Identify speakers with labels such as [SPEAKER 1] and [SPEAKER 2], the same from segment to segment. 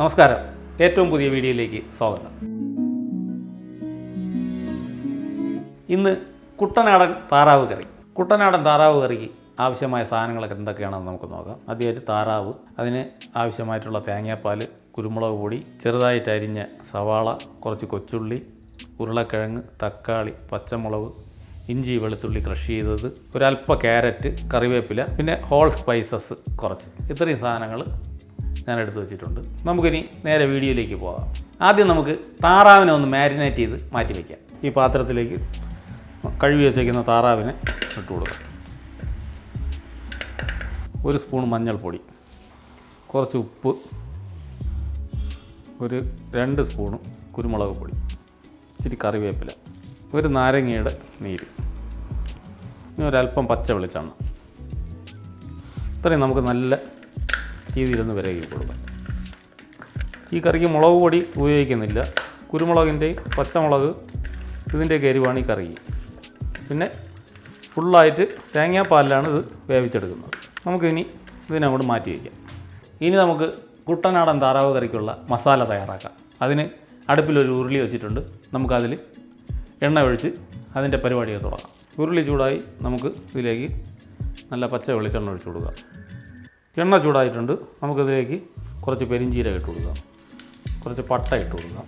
[SPEAKER 1] നമസ്കാരം. ഏറ്റവും പുതിയ വീഡിയോയിലേക്ക് സ്വാഗതം. ഇന്ന് കുട്ടനാടൻ താറാവ് കറി. കുട്ടനാടൻ താറാവ് കറിക്ക് ആവശ്യമായ സാധനങ്ങളൊക്കെ എന്തൊക്കെയാണെന്ന് നമുക്ക് നോക്കാം. ആദ്യമായിട്ട് താറാവ് അതിന് ആവശ്യമായിട്ടുള്ള തേങ്ങാപ്പാൽ കുരുമുളക് പൊടി ചെറുതായിട്ട് അരിഞ്ഞ സവാള കുറച്ച് കൊച്ചുള്ളി ഉരുളക്കിഴങ്ങ് തക്കാളി പച്ചമുളക് ഇഞ്ചി വെളുത്തുള്ളി ക്രഷ് ചെയ്തത് ഒരല്പ ക്യാരറ്റ് കറിവേപ്പില പിന്നെ ഹോൾ സ്പൈസസ് കുറച്ച്. ഇത്രയും സാധനങ്ങൾ ഞാൻ എടുത്ത് വെച്ചിട്ടുണ്ട്. നമുക്കിനി നേരെ വീഡിയോയിലേക്ക് പോകാം. ആദ്യം നമുക്ക് താറാവിനെ ഒന്ന് മാരിനേറ്റ് ചെയ്ത് മാറ്റി വയ്ക്കാം ഈ പാത്രത്തിലേക്ക് കഴുകി വെച്ചേക്കുന്ന താറാവിനെ ഇട്ട് കൊടുക്കാം. ഒരു സ്പൂൺ മഞ്ഞൾപ്പൊടി കുറച്ച് ഉപ്പ് ഒരു രണ്ട് സ്പൂണ് കുരുമുളക് പൊടി ഇച്ചിരി കറിവേപ്പില ഒരു നാരങ്ങയുടെ നീര് ഇനി ഒരല്പം പച്ച വെളിച്ചെണ്ണ. ഇത്രയും നമുക്ക് നല്ല രീതിയിലൊന്ന് വിരകി കൊടുക്കാം. ഈ കറിക്ക് മുളക് പൊടി ഉപയോഗിക്കുന്നില്ല. കുരുമുളകിന്റെയും പച്ചമുളക് ഇതിന്റെയൊക്കെ എരിവാണ് ഈ കറിക്ക് പിന്നെ ഫുള്ളായിട്ട് തേങ്ങാപ്പാലിലാണ് ഇത് വേവിച്ചെടുക്കുന്നത്. നമുക്കിനി ഇതിനങ്ങോട്ട് മാറ്റി വയ്ക്കാം. ഇനി നമുക്ക് കുട്ടനാടൻ താറാവ് കറിക്കുള്ള മസാല തയ്യാറാക്കാം. അതിന് അടുപ്പിലൊരു ഉരുളി വെച്ചിട്ടുണ്ട്. നമുക്കതിൽ എണ്ണ ഒഴിച്ച് അതിന്റെ പരിപാടിയൊക്കെ തുടങ്ങാം. ഉരുളി ചൂടായി നമുക്ക് ഇതിലേക്ക് നല്ല പച്ച വെളിച്ചെണ്ണ ഒഴിച്ച് കൊടുക്കാം. എണ്ണ ചൂടായിട്ടുണ്ട്. നമുക്കിതിലേക്ക് കുറച്ച് പെരിഞ്ചീരകം ഇട്ട് കൊടുക്കാം. കുറച്ച് പട്ട ഇട്ട് കൊടുക്കാം.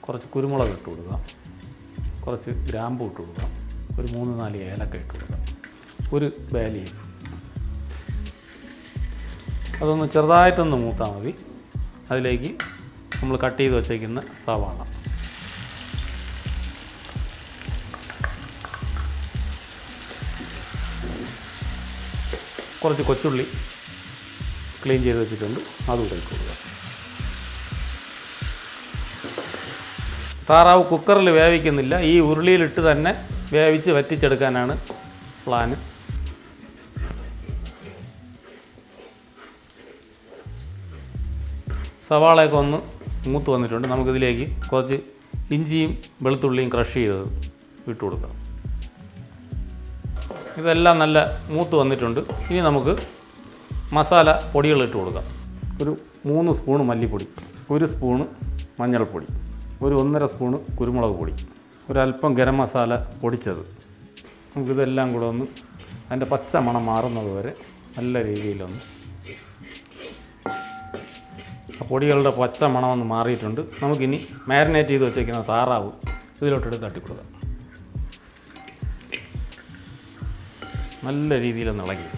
[SPEAKER 1] കുറച്ച് കുരുമുളക് ഇട്ട് കൊടുക്കാം. കുറച്ച് ഗ്രാമ്പു ഇട്ട് കൊടുക്കാം. ഒരു മൂന്ന് നാല് ഏലക്ക ഇട്ട് കൊടുക്കാം. ഒരു ബേ ലീഫ്. അതൊന്ന് ചെറുതായിട്ടൊന്ന് മൂത്താൽ മതി. അതിലേക്ക് നമ്മൾ കട്ട് ചെയ്ത് വച്ചേക്കുന്ന സവാള. കുറച്ച് കൊച്ചുള്ളി. ക്ലീൻ ചെയ്ത് വെച്ചിട്ടുണ്ട്. അതും ഇട്ട് കൊടുക്കുക താറാവ് കുക്കറിൽ വേവിക്കുന്നില്ല. ഈ ഉരുളിയിലിട്ട് തന്നെ വേവിച്ച് വറ്റിച്ചെടുക്കാനാണ് പ്ലാന്. സവാളയൊക്കെ ഒന്ന് മൂത്ത് വന്നിട്ടുണ്ട്. നമുക്കിതിലേക്ക് കുറച്ച് ഇഞ്ചിയും വെളുത്തുള്ളിയും ക്രഷ് ചെയ്തത് ഇട്ട് കൊടുക്കാം. ഇതെല്ലാം നല്ല മൂത്ത് വന്നിട്ടുണ്ട്. ഇനി നമുക്ക് മസാല പൊടികൾ ഇട്ട് കൊടുക്കാം ഒരു മൂന്ന് സ്പൂണ് മല്ലിപ്പൊടി ഒരു സ്പൂണ് മഞ്ഞൾപ്പൊടി ഒരു ഒന്നര സ്പൂണ് കുരുമുളക് പൊടി ഒരല്പം ഗരം മസാല പൊടിച്ചത്. നമുക്കിതെല്ലാം കൂടെ ഒന്ന് അതിന്റെ പച്ച മണം മാറുന്നത് വരെ നല്ല രീതിയിലൊന്ന് ആ പൊടികളുടെ പച്ച ഒന്ന് മാറിയിട്ടുണ്ട്. നമുക്കിനി മാരിനേറ്റ് ചെയ്ത് വെച്ചേക്കുന്ന താറാവ് ഇതിലോട്ടെടുത്ത് തട്ടിക്കൊടുക്കാം. നല്ല രീതിയിലൊന്ന് ഇളകി.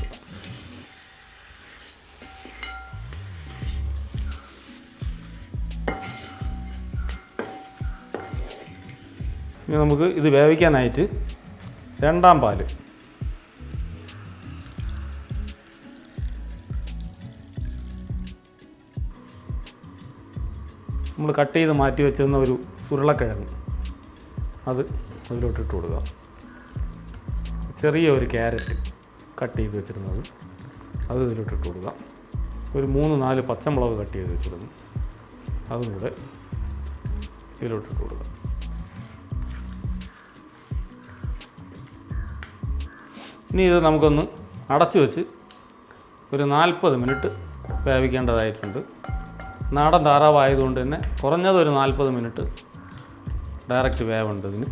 [SPEAKER 1] ഇനി നമുക്ക് ഇത് വേവിക്കാനായിട്ട് രണ്ടാം പാൽ. നമ്മൾ കട്ട് ചെയ്ത് മാറ്റി വെച്ചിരുന്ന ഒരു ഉരുളക്കിഴങ്ങ് അത് അതിലോട്ട് ഇട്ട് കൊടുക്കുക ചെറിയ ഒരു ക്യാരറ്റ് കട്ട് ചെയ്ത് വെച്ചിരുന്നത് അത് ഇതിലോട്ട് ഇട്ട് കൊടുക്കുക ഒരു മൂന്ന് നാല് പച്ചമുളക് കട്ട് ചെയ്ത് വെച്ചിരുന്നു. അതും കൂടെ ഇതിലോട്ട് ഇട്ട് കൊടുക്കുക ഇനി ഇത് നമുക്കൊന്ന് അടച്ചു വെച്ച് ഒരു നാൽപ്പത് മിനിറ്റ് വേവിക്കേണ്ടതായിട്ടുണ്ട്. നാടൻ താറാവായതുകൊണ്ട് തന്നെ കുറഞ്ഞത് ഒരു നാൽപ്പത് മിനിറ്റ് ഡയറക്റ്റ് വേവുണ്ട് ഇതിന്.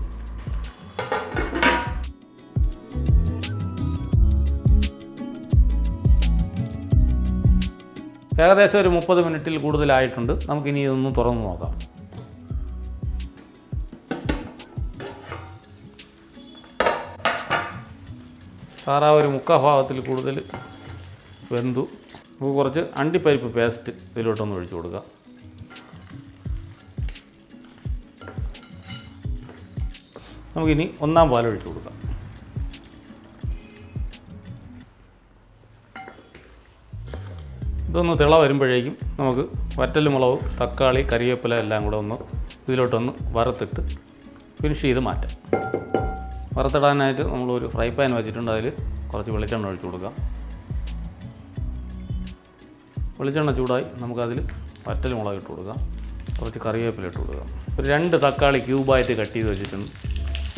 [SPEAKER 1] ഏകദേശം ഒരു മുപ്പത് മിനിറ്റിൽ കൂടുതലായിട്ടുണ്ട്. നമുക്കിനി ഇതൊന്ന് തുറന്ന് നോക്കാം. താറാവ് ഒരു മുക്കാ ഭാഗത്തിൽ കൂടുതൽ വെന്തു. നമുക്ക് കുറച്ച് അണ്ടിപ്പരിപ്പ് പേസ്റ്റ് ഇതിലോട്ടൊന്ന് ഒഴിച്ചു കൊടുക്കാം. നമുക്കിനി ഒന്നാം പാൽ ഒഴിച്ചു കൊടുക്കാം. ഇതൊന്ന് തിള വരുമ്പോഴേക്കും നമുക്ക് വറ്റൽ മുളക് തക്കാളി കറിവേപ്പില എല്ലാം കൂടെ ഒന്ന് ഇതിലോട്ടൊന്ന് വറുത്തിട്ട് ഫിനിഷ് ചെയ്ത് മാറ്റാം. വറുത്തിടാനായിട്ട് നമ്മളൊരു ഫ്രൈ പാൻ വെച്ചിട്ടുണ്ട്. അതിൽ കുറച്ച് വെളിച്ചെണ്ണ ഒഴിച്ചു കൊടുക്കാം വെളിച്ചെണ്ണ ചൂടായി നമുക്കതിൽ വറ്റൽ മുളക് ഇട്ട് കൊടുക്കാം കുറച്ച് കറിവേപ്പില ഇട്ട് കൊടുക്കാം ഒരു രണ്ട് തക്കാളി ക്യൂബായിട്ട് കട്ട് ചെയ്ത് വെച്ചിട്ടുണ്ട്.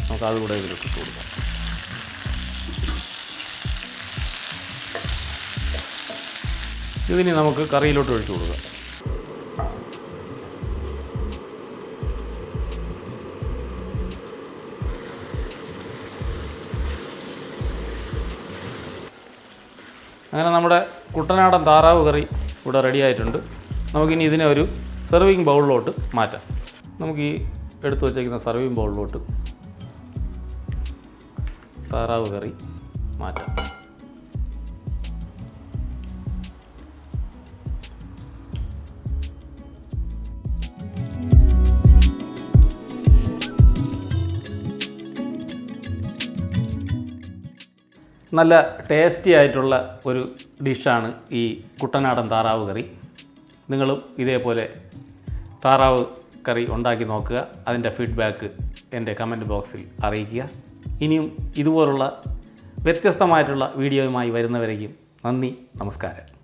[SPEAKER 1] നമുക്ക് അതുകൂടെ ഇതിലിട്ട് കൊടുക്കാം. ഇതിനി നമുക്ക് കറിയിലോട്ട് ഒഴിച്ചു കൊടുക്കാം. അങ്ങനെ നമ്മുടെ കുട്ടനാടൻ താറാവ് കറി ഇവിടെ റെഡി ആയിട്ടുണ്ട്. നമുക്കിനി ഇതിനെ ഒരു സെർവിങ് ബൗളിലോട്ട് മാറ്റാം. നമുക്ക് ഈ എടുത്തു വച്ചേക്കുന്ന സെർവിങ് ബൗളിലോട്ട് താറാവ് കറി മാറ്റാം. നല്ല ടേസ്റ്റി ആയിട്ടുള്ള ഒരു ഡിഷാണ് ഈ കുട്ടനാടൻ താറാവ് കറി. നിങ്ങളും ഇതേപോലെ താറാവ് കറി ഉണ്ടാക്കി നോക്കുക. അതിന്റെ ഫീഡ്ബാക്ക് എന്റെ കമന്റ് ബോക്സിൽ അറിയിക്കുക. ഇനിയും ഇതുപോലുള്ള വ്യത്യസ്തമായിട്ടുള്ള വീഡിയോയുമായി വരുന്നവരേക്കും നന്ദി നമസ്കാരം.